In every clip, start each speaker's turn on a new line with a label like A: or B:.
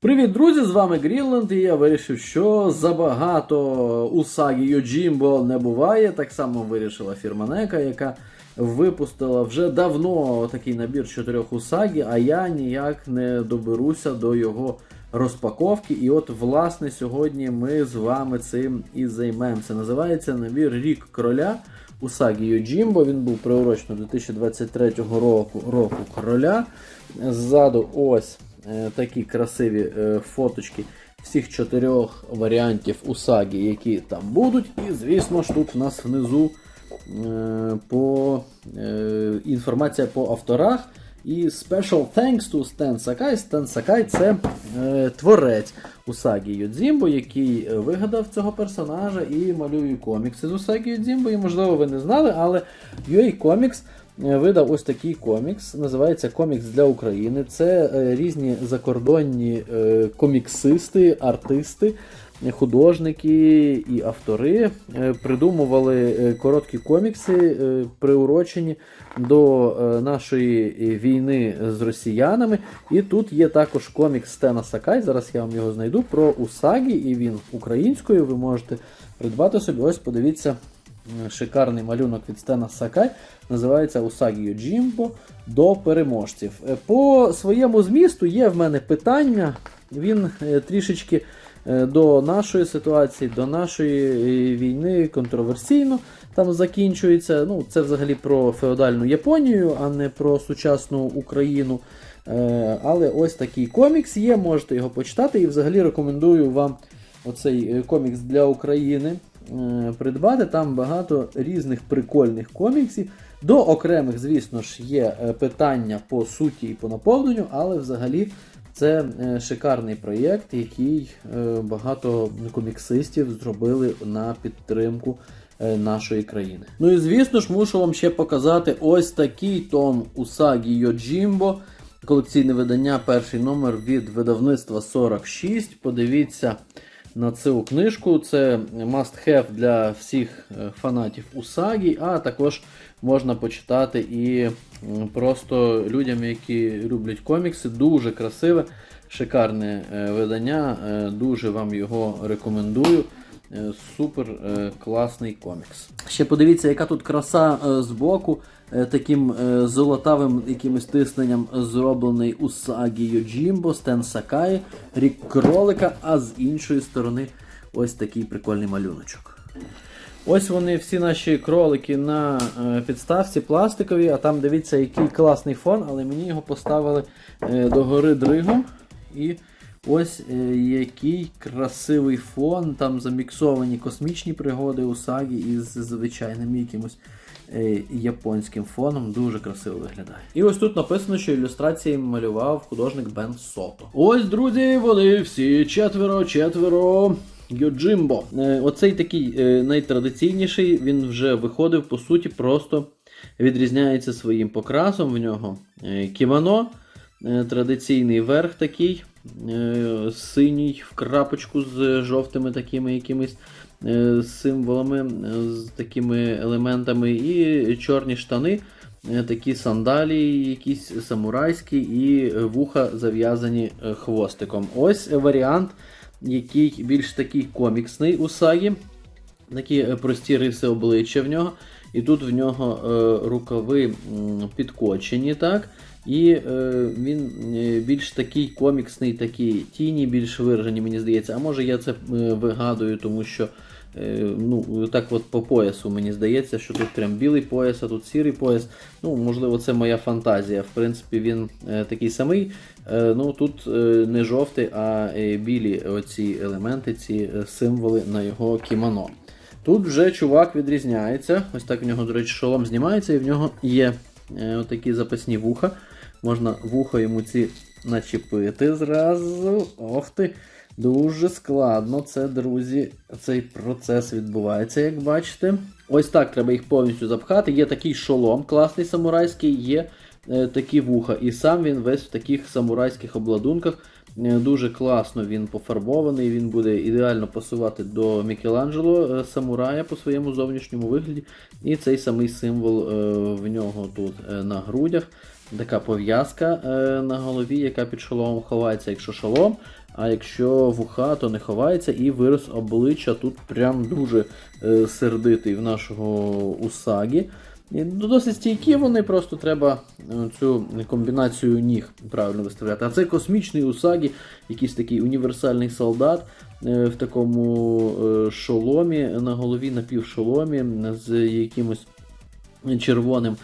A: Привіт, друзі! З вами Грінленд, і я вирішив, що забагато у сагі Йоджімбо не буває. Так само вирішила фірма Нека, яка випустила вже давно такий набір чотирьох усагі, а я ніяк не доберуся до його розпаковки. І от, власне, сьогодні ми з вами цим і займемося. Називається набір Рік короля. Усагі Йоджімбо, він був приурочено 2023 року, року короля. Ззаду ось такі красиві е, фоточки всіх чотирьох варіантів Усагі, які там будуть. І, звісно ж, тут в нас внизу е, по, е, інформація по авторах. І special thanks to Stan Sakai. Stan Sakai це е, творець Усагі Йодзімбо, який е, вигадав цього персонажа і малює комікси з Усагі Йодзімбо. І можливо ви не знали, але UA Comics е, видав ось такий комікс. Називається Комікс для України. Це е, різні закордонні е, коміксисти, артисти. Художники і автори е, придумували е, короткі комікси, е, приурочені до е, нашої війни з росіянами. І тут є також комікс Стена Сакай. Зараз я вам його знайду про Усагі, і він українською. Ви можете придбати собі. Ось подивіться. Е, Шикарний малюнок від Стена Сакай називається Усагі Йоджімбо до переможців. Е, По своєму змісту є в мене питання. Він е, трішечки до нашої ситуації, до нашої війни контроверсійно там закінчується. Ну, це взагалі про феодальну Японію, а не про сучасну Україну. Але ось такий комікс є, можете його почитати. І взагалі рекомендую вам оцей комікс для України придбати. Там багато різних прикольних коміксів. До окремих, звісно ж, є е, питання по суті і по наповненню, але взагалі це е, шикарний проєкт, який е, багато коміксистів зробили на підтримку е, нашої країни. Ну і звісно ж, мушу вам ще показати ось такий том Усагі Йоджімбо. Колекційне видання, перший номер від видавництва 46. Подивіться на цю книжку. Це must have для всіх фанатів фанатів Усагі, а також можна почитати і просто людям, які люблять комікси. Дуже красиве, шикарне е, видання. е, Дуже вам його рекомендую. Е, Супер е, класний комікс. Ще подивіться, яка тут краса е, збоку. Е, Таким золотавим якимось тисненням зроблений Усагі Йоджімбо, Стен Сакай, рік кролика, а з іншої сторони ось такий прикольний малюночок. Ось вони всі наші кролики на підставці пластикові, а там дивіться, який класний фон, але мені його поставили догори дригом. І ось е, який красивий фон. Там заміксовані космічні пригоди Усагі із звичайним якимось е, японським фоном. Дуже красиво виглядає. І ось тут написано, що ілюстрації малював художник Бен Сото. Ось, друзі, вони всі четверо, четверо. Йоджимбо. Е, Оцей такий е, найтрадиційніший, він вже виходив, по суті, просто відрізняється своїм покрасом. В нього е, кімоно, е, традиційний верх такий, синій в крапочку з жовтими такими якимись е, символами, е, з такими елементами, і чорні штани. е, Такі сандалії, якісь самурайські, і е, вуха зав'язані е, хвостиком. Ось варіант який більш такий коміксний у Сагі. Такі е, прості риси обличчя в нього. І тут в нього е, рукави підкочені, так? І е, він е, більш такий коміксний, такі тіні більш виражені, мені здається. А може я це е, вигадую, тому що е, ну, так от по поясу мені здається, що тут прям білий пояс, а тут сірий пояс. Ну, можливо, це моя фантазія. В принципі, він е, такий самий. Е, ну, тут е, не жовтий, а е, білі оці елементи, ці символи на його кімоно. Тут вже чувак відрізняється. Ось так в нього, до речі, шолом знімається, і в нього є отакі запасні вуха. Можна вуха йому ці начепити зразу. Ох ти! Дуже складно це, друзі, цей процес відбувається, як бачите. Ось так треба їх повністю запхати. Є такий шолом класний самурайський, є е, такі вуха. І сам він весь в таких самурайських обладунках. Е, Дуже класно він пофарбований, він буде ідеально пасувати до Мікеланджело е, самурая по своєму зовнішньому вигляді. І цей самий символ е, в нього тут на грудях. Така пов'язка на голові, яка під шоломом ховається, якщо шолом. А якщо вуха, то не ховається і вираз обличчя тут прям дуже сердитий в нашого усагі. Ну, досить стійкі вони, просто треба е, цю комбінацію ніг правильно виставляти. А це космічний усагі, якийсь такий універсальний солдат е, в такому е, шоломі на голові напівшоломі з якимось червоним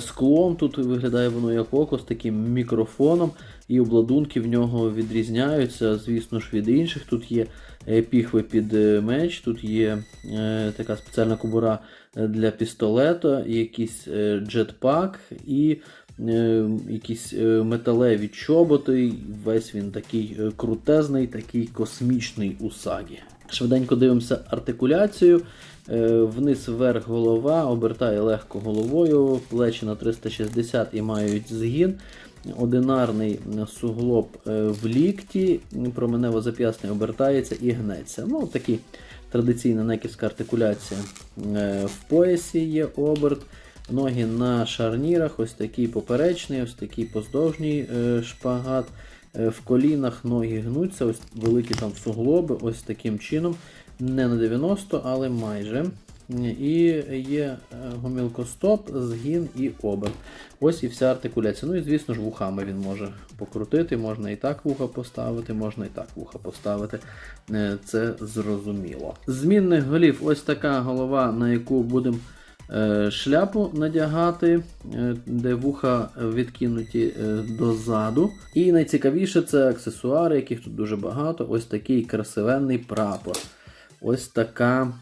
A: склом. Тут виглядає воно як око з таким мікрофоном, і обладунки в нього відрізняються, звісно ж, від інших. Тут є піхви під е, меч, тут є е, така спеціальна кобура е, для пістолета, якийсь джетпак і якісь металеві чоботи. Весь він такий крутезний, такий космічний усагі. Швиденько дивимося артикуляцію. Вниз вверх голова, обертає легко головою, плечі на 360 і мають згін. Одинарний суглоб е, в лікті, променево зап'ясний обертається і гнеться. Ну, такий традиційна неківська артикуляція. Е, В поясі є оберт, ноги на шарнірах, ось такий поперечний, ось такий поздовжній е, шпагат. В колінах ноги гнуться, ось великі там суглоби, ось таким чином. Не на 90, але майже. І є е, гомілкостоп, згін і оберт. Ось і вся артикуляція. Ну і звісно ж вухами він може покрутити, можна і так вуха поставити, можна і так вуха поставити. Е, Це зрозуміло. Змінних голів ось така голова, на яку будемо е, шляпу надягати, де вуха відкинуті дозаду. І найцікавіше це аксесуари, яких тут дуже багато. Ось такий красивенний прапор. Ось така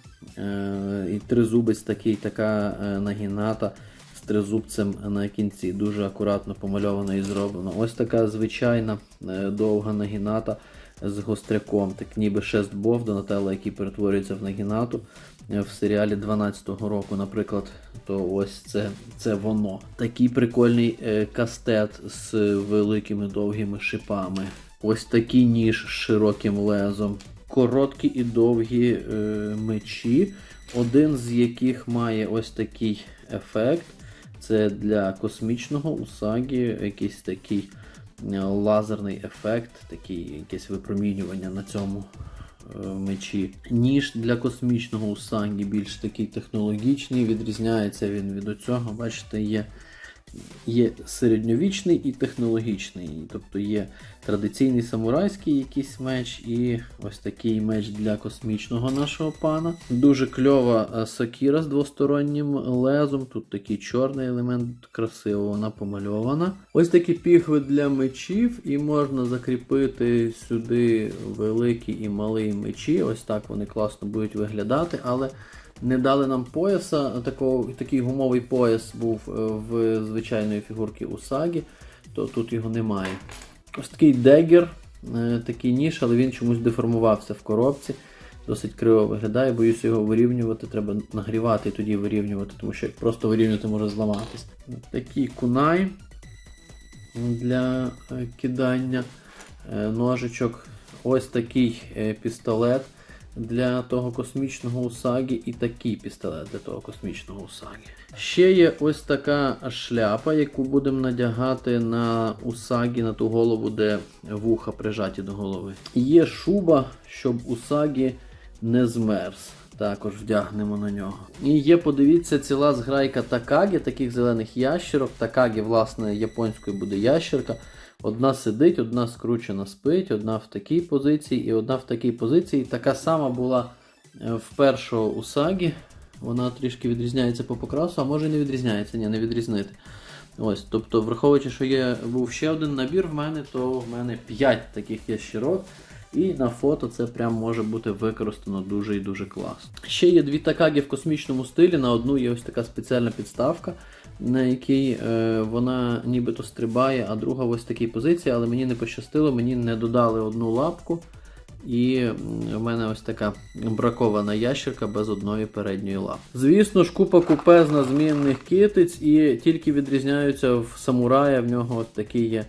A: і тризубець такий, така е, нагіната з тризубцем на кінці. Дуже акуратно помальовано і зроблено. Ось така звичайна е, довга нагіната з гостряком, так ніби шест Бов Донателло, який перетворюється в нагінату е, в серіалі 12-го року, наприклад, то ось це, це воно. Такий прикольний е, кастет з великими довгими шипами. Ось такий ніж з широким лезом. Короткі і довгі е, мечі, один з яких має ось такий ефект. Це для космічного усагі якийсь такий е, лазерний ефект, такий, якесь випромінювання на цьому е, мечі. Ніж для космічного усагі більш такий технологічний, відрізняється він від оцього. Бачите, є, є середньовічний і технологічний. Тобто є традиційний самурайський якийсь меч і ось такий меч для космічного нашого пана. Дуже кльова е, сокіра з двостороннім лезом. Тут такий чорний елемент, красиво вона помальована. Ось такі піхви для мечів, і можна закріпити сюди великі і малі мечі. Ось так вони класно будуть виглядати, але. Не дали нам пояса, такого, такий гумовий пояс був е, в звичайної фігурки Усагі, то тут його немає. Ось такий дегер, е, такий ніж, але він чомусь деформувався в коробці. Досить криво виглядає, боюся його вирівнювати, треба нагрівати і тоді вирівнювати, тому що як просто вирівнювати може зламатись. Такий кунай для е, кидання ножичок. Ось такий пістолет для того космічного усагі і такий пістолет для того космічного усагі. Ще є ось така шляпа, яку будемо надягати на усагі, на ту голову, де вуха прижаті до голови. Є шуба, щоб усагі не змерз. Також вдягнемо на нього. І є, подивіться, ціла зграйка такагі, таких зелених ящерок. Такагі, власне, японською буде ящерка. Одна сидить, одна скручена спить, одна в такій позиції і одна в такій позиції. Така сама була е, в першого Усагі. Вона трішки відрізняється по покрасу, а може і не відрізняється, ні, не відрізнити. Ось, тобто, враховуючи, що є, був ще один набір в мене, то в мене 5 таких ящерок. І на фото це прям може бути використано дуже і дуже класно. Ще є дві такагі в космічному стилі. На одну є ось така спеціальна підставка, на якій е, вона нібито стрибає, а друга в ось такій позиції, але мені не пощастило, мені не додали одну лапку. І в мене ось така бракована ящерка без одної передньої лапи. Звісно ж, купа купезна змінних китиць, і тільки відрізняються в самурая, в нього от такі є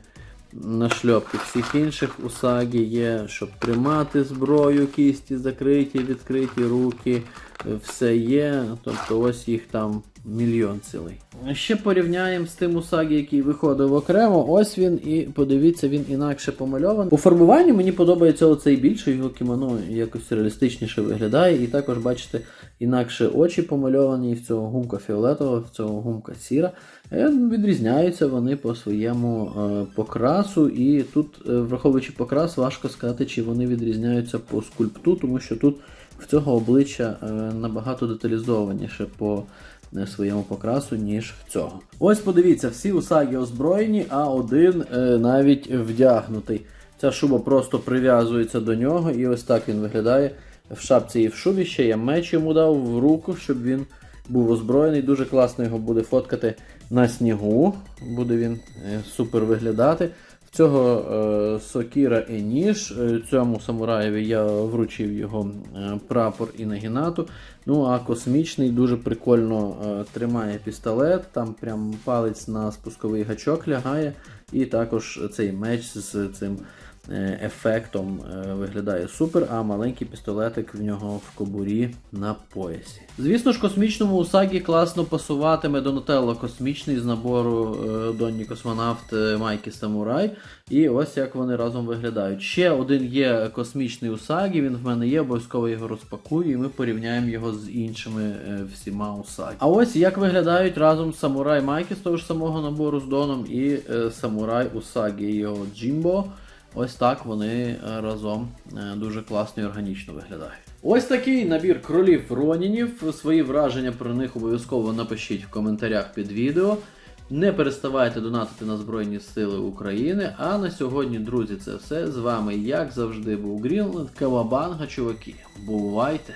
A: нашльопки. Всіх інших усагі є, щоб тримати зброю, кісті закриті, відкриті руки, е, все є. Тобто ось їх там Мільйон цілий. Ще порівняємо з тим Усагі, який виходив окремо. Ось він, і подивіться, він інакше помальований. У фарбуванні мені подобається оцей більше, його кімоно якось реалістичніше виглядає. І також, бачите, інакше очі помальовані, в цього гумка фіолетова, в цього гумка сіра. Е, Відрізняються вони по своєму е, покрасу, і тут, е, враховуючи покрас, важко сказати, чи вони відрізняються по скульпту, тому що тут в цього обличчя набагато деталізованіше по своєму покрасу, ніж в цього. Ось подивіться, всі усагі озброєні, а один е, навіть вдягнутий. Ця шуба просто прив'язується до нього, і ось так він виглядає в шапці і в шубі. Ще я меч йому дав в руку, щоб він був озброєний. Дуже класно його буде фоткати на снігу. Буде він е, супер виглядати. Цього е, сокіра і ніж. Е, Цьому самураєві я вручив його е, прапор і нагінату. Ну а космічний дуже прикольно тримає пістолет. Там прям палець на спусковий гачок лягає. І також цей меч з цим ефектом е, виглядає супер, а маленький пістолетик в нього в кобурі на поясі. Звісно ж, космічному Усагі класно пасуватиме Донателло космічний з набору е, Донні космонавт е, Майки Самурай. І ось як вони разом виглядають. Ще один є космічний Усагі, він в мене є, обов'язково його розпакую, і ми порівняємо його з іншими е, всіма Усагі. А ось як виглядають разом Самурай Майки з того ж самого набору з Доном і е, Самурай Усагі його Джимбо. Ось так вони е, разом е, дуже класно і органічно виглядають. Ось такий набір кролів Ронінів. Свої враження про них обов'язково напишіть в коментарях під відео. Не переставайте донатити на Збройні Сили України. А на сьогодні, друзі, це все. З вами, як завжди, був Грінленд, Кавабанга, чуваки. Бувайте!